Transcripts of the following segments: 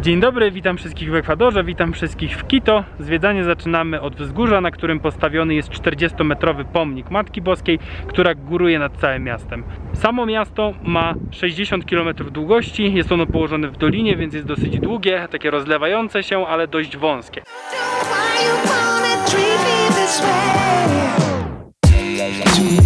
Dzień dobry, witam wszystkich w Ekwadorze, witam wszystkich w Quito. Zwiedzanie zaczynamy od wzgórza, na którym postawiony jest 40-metrowy pomnik Matki Boskiej, która góruje nad całym miastem. Samo miasto ma 60 km długości, jest ono położone w dolinie, więc jest dosyć długie, takie rozlewające się, ale dość wąskie. Why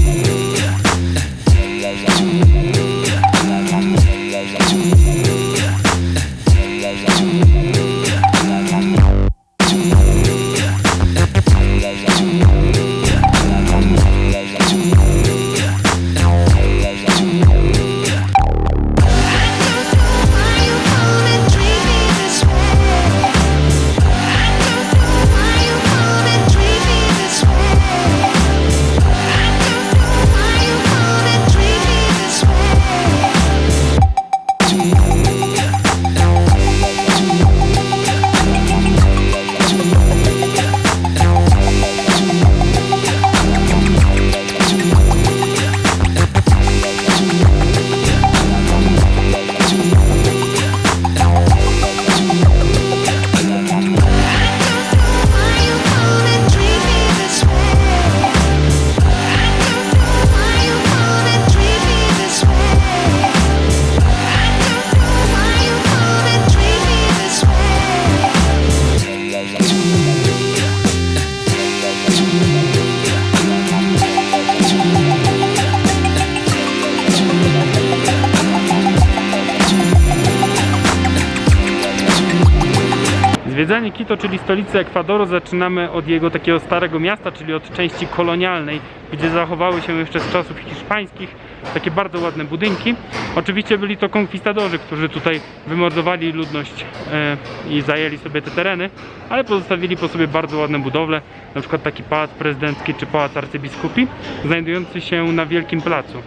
Zwiedzanie Quito, czyli stolicy Ekwadoru, zaczynamy od jego takiego starego miasta, czyli od części kolonialnej, gdzie zachowały się jeszcze z czasów hiszpańskich takie bardzo ładne budynki. Oczywiście byli to konkwistadorzy, którzy tutaj wymordowali ludność e, i zajęli sobie te tereny, ale pozostawili po sobie bardzo ładne budowle, na przykład taki pałac prezydencki czy pałac arcybiskupi, znajdujący się na Wielkim Placu.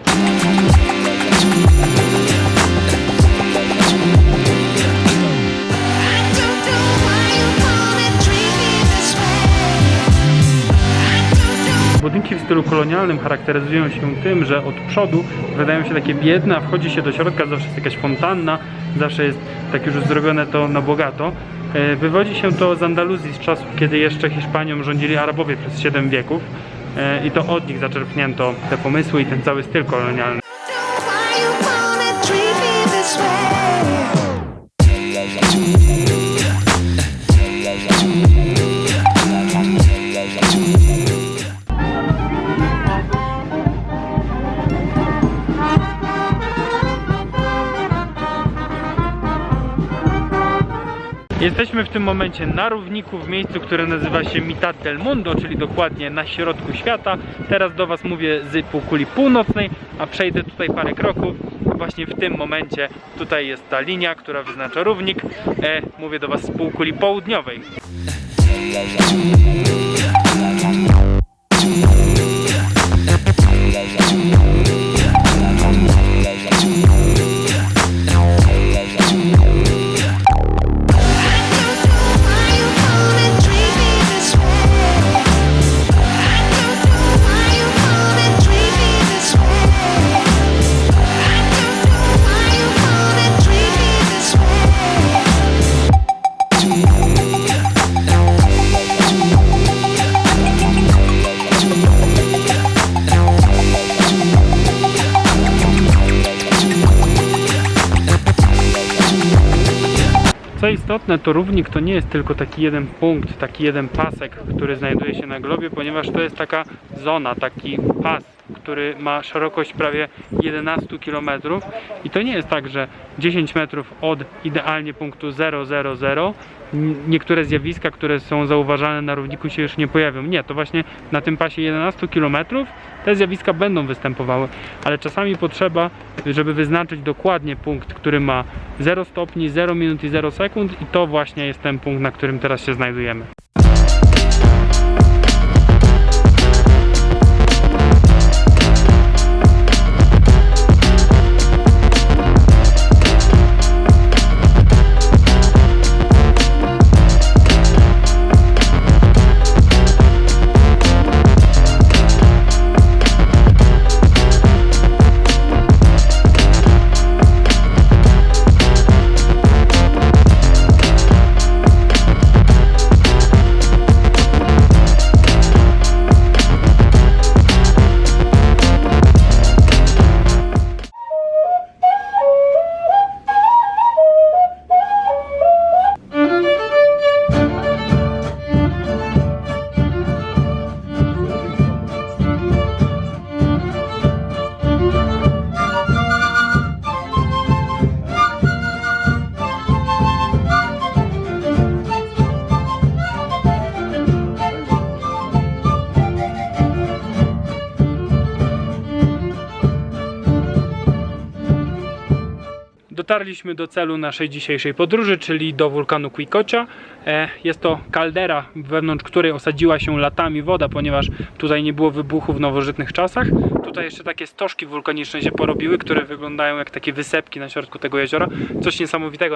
Stylu kolonialnym charakteryzują się tym, że od przodu wydają się takie biedne, a wchodzi się do środka, zawsze jest jakaś fontanna, zawsze jest tak już zrobione to na bogato. E, Wywodzi się to z Andaluzji z czasów, kiedy jeszcze Hiszpanią rządzili Arabowie przez 7 wieków E, i to od nich zaczerpnięto te pomysły i ten cały styl kolonialny. Jesteśmy w tym momencie na równiku w miejscu, które nazywa się Mitad del Mundo, czyli dokładnie na środku świata. Teraz do Was mówię z półkuli północnej, a przejdę tutaj parę kroków. Właśnie w tym momencie tutaj jest ta linia, która wyznacza równik. E, mówię do Was z półkuli południowej. Istotne, to równik to nie jest tylko taki jeden punkt, taki jeden pasek, który znajduje się na globie, ponieważ to jest taka zona, taki pas, który ma szerokość prawie 11 km i to nie jest tak, że 10 metrów od idealnie punktu 000 n- niektóre zjawiska, które są zauważane na równiku się już nie pojawią. Nie, to właśnie na tym pasie 11 km te zjawiska będą występowały, ale czasami potrzeba, żeby wyznaczyć dokładnie punkt, który ma 0 stopni, 0 minut i 0 sekund i to właśnie jest ten punkt, na którym teraz się znajdujemy. Dotarliśmy do celu naszej dzisiejszej podróży, czyli do wulkanu Quikocia. E, Jest to kaldera, wewnątrz której osadziła się latami woda, ponieważ tutaj nie było wybuchu w nowożytnych czasach. Tutaj jeszcze takie stożki wulkaniczne się porobiły, które wyglądają jak takie wysepki na środku tego jeziora. Coś niesamowitego.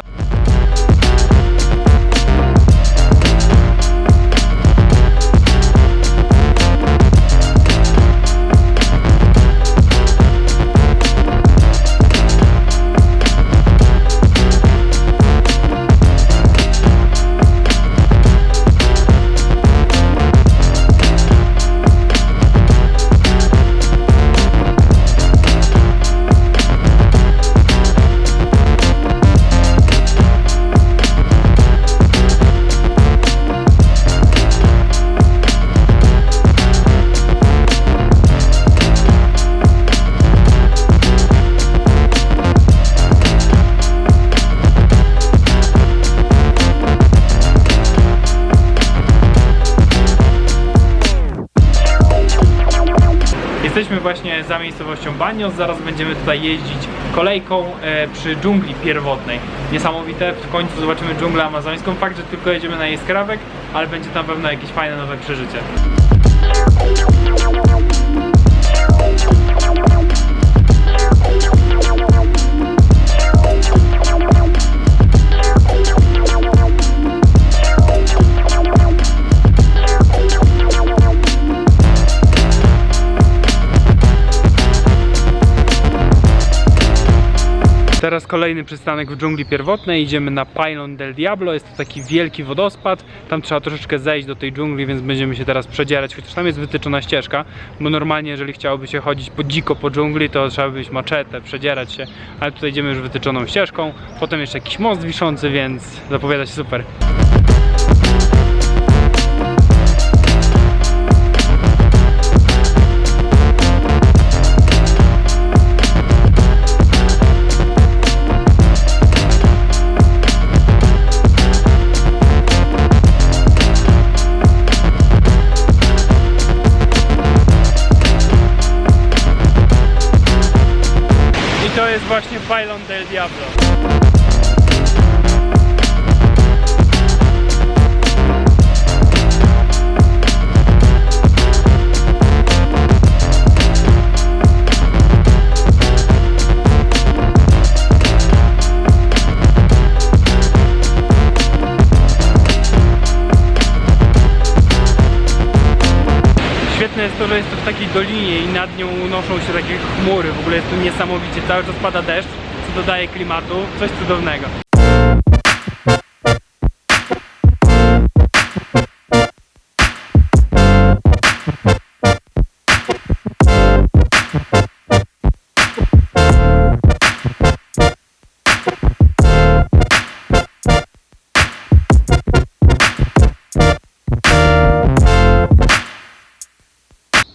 Jesteśmy właśnie za miejscowością Banios, zaraz będziemy tutaj jeździć kolejką e, przy dżungli pierwotnej. Niesamowite, w końcu zobaczymy dżunglę amazońską. Fakt, że tylko jedziemy na jej skrawek, ale będzie na pewno jakieś fajne nowe przeżycie. Teraz kolejny przystanek w dżungli pierwotnej. Idziemy na Pylon del Diablo. Jest to taki wielki wodospad. Tam trzeba troszeczkę zejść do tej dżungli, więc będziemy się teraz przedzierać. Chociaż tam jest wytyczona ścieżka, bo normalnie, jeżeli chciałoby się chodzić po dziko po dżungli, to trzeba by być maczetę, przedzierać się. Ale tutaj idziemy już wytyczoną ścieżką. Potem jeszcze jakiś most wiszący, więc zapowiada się super. To jest właśnie Pylon del Diablo. Świetne jest to, że jest to w takiej dolinie i nad nią unoszą się takie chmury. W ogóle jest tu niesamowicie. Cały czas pada deszcz, co dodaje klimatu. Coś cudownego.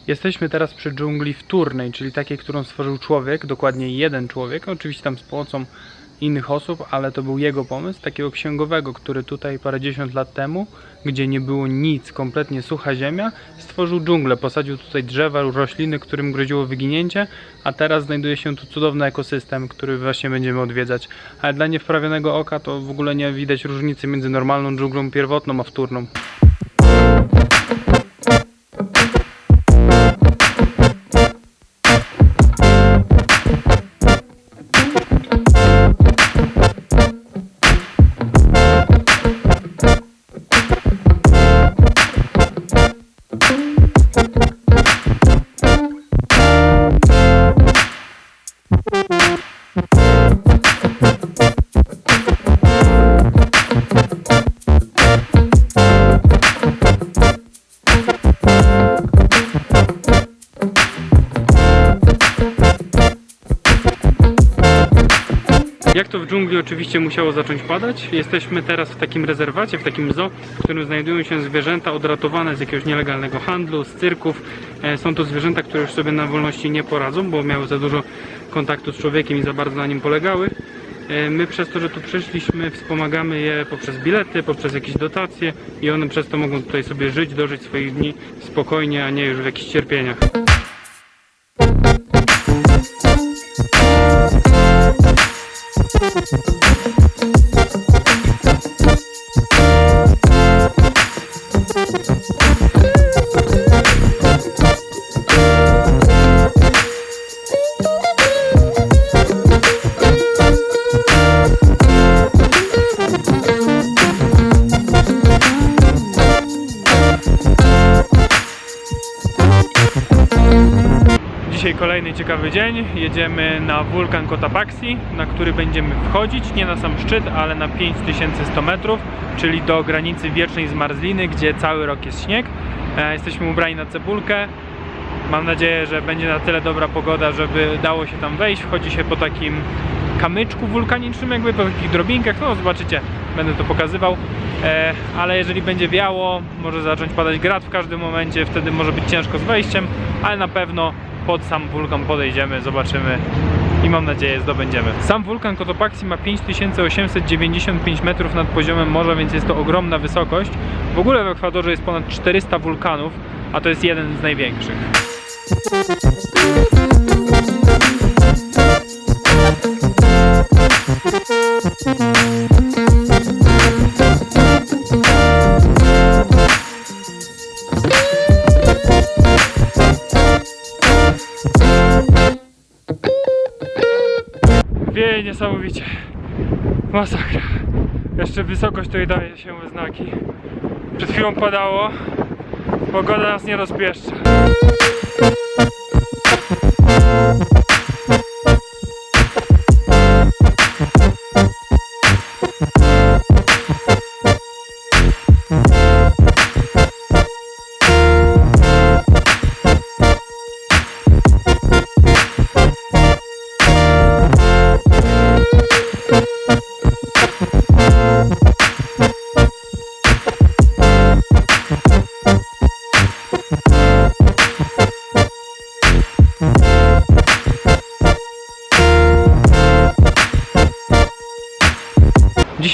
Jesteśmy teraz przy dżungli wtórnej, czyli takiej, którą stworzył człowiek, dokładnie jeden człowiek, oczywiście tam z pomocą innych osób, ale to był jego pomysł, takiego księgowego, który tutaj parędziesiąt lat temu, gdzie nie było nic, kompletnie sucha ziemia, stworzył dżunglę, posadził tutaj drzewa, rośliny, którym groziło wyginięcie, a teraz znajduje się tu cudowny ekosystem, który właśnie będziemy odwiedzać. Ale dla niewprawionego oka to w ogóle nie widać różnicy między normalną dżunglą pierwotną a wtórną. Oczywiście musiało zacząć padać. Jesteśmy teraz w takim rezerwacie, w takim zoo, w którym znajdują się zwierzęta odratowane z jakiegoś nielegalnego handlu, z cyrków. E, Są to zwierzęta, które już sobie na wolności nie poradzą, bo miały za dużo kontaktu z człowiekiem i za bardzo na nim polegały. E, My przez to, że tu przyszliśmy, wspomagamy je poprzez bilety, poprzez jakieś dotacje i one przez to mogą tutaj sobie żyć, dożyć swoich dni spokojnie, a nie już w jakichś cierpieniach. Ciekawy dzień. Jedziemy na wulkan Cotapaxi, na który będziemy wchodzić, nie na sam szczyt, ale na 5100 metrów, czyli do granicy wiecznej zmarzliny, gdzie cały rok jest śnieg. E, Jesteśmy ubrani na cebulkę. Mam nadzieję, że będzie na tyle dobra pogoda, żeby dało się tam wejść. Wchodzi się po takim kamyczku wulkanicznym, jakby po takich drobinkach. No zobaczycie, będę to pokazywał. E, ale jeżeli będzie wiało, może zacząć padać grad w każdym momencie, wtedy może być ciężko z wejściem, ale na pewno pod sam wulkan podejdziemy, zobaczymy i mam nadzieję zdobędziemy. Sam wulkan Cotopaxi ma 5895 metrów nad poziomem morza, więc jest to ogromna wysokość. W ogóle w Ekwadorze jest ponad 400 wulkanów, a to jest jeden z największych. Niesamowicie. Masakra. Jeszcze wysokość tutaj daje się we znaki. Przed chwilą padało. Pogoda nas nie rozpieszcza.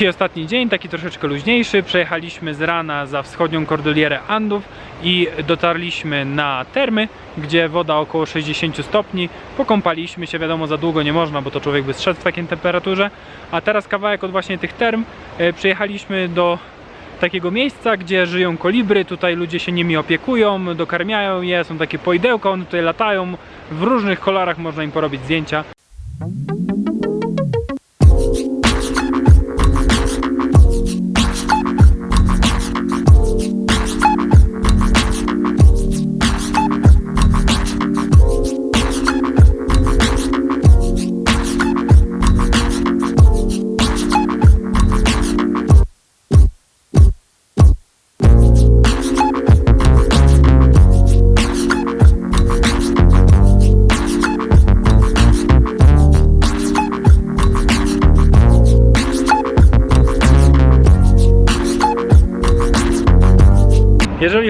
Dzisiaj ostatni dzień, taki troszeczkę luźniejszy. Przejechaliśmy z rana za wschodnią kordylierę Andów i dotarliśmy na termy, gdzie woda około 60 stopni. Pokąpaliśmy się, wiadomo, za długo nie można, bo to człowiek by zszedł w takiej temperaturze. A teraz kawałek od właśnie tych term e, przyjechaliśmy do takiego miejsca, gdzie żyją kolibry, tutaj ludzie się nimi opiekują, dokarmiają je, są takie poidełka, one tutaj latają, w różnych kolorach można im porobić zdjęcia.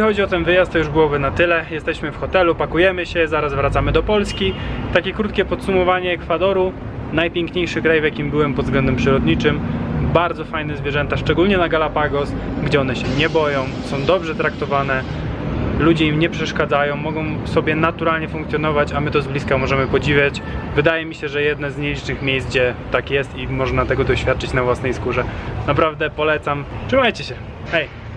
Chodzi o ten wyjazd, to już byłoby na tyle. Jesteśmy w hotelu, pakujemy się, zaraz wracamy do Polski. Takie krótkie podsumowanie Ekwadoru. Najpiękniejszy kraj, w jakim byłem pod względem przyrodniczym. Bardzo fajne zwierzęta, szczególnie na Galapagos, gdzie one się nie boją, są dobrze traktowane. Ludzie im nie przeszkadzają, mogą sobie naturalnie funkcjonować, a my to z bliska możemy podziwiać. Wydaje mi się, że jedne z nielicznych miejsc, gdzie tak jest i można tego doświadczyć na własnej skórze. Naprawdę polecam. Trzymajcie się. Hej!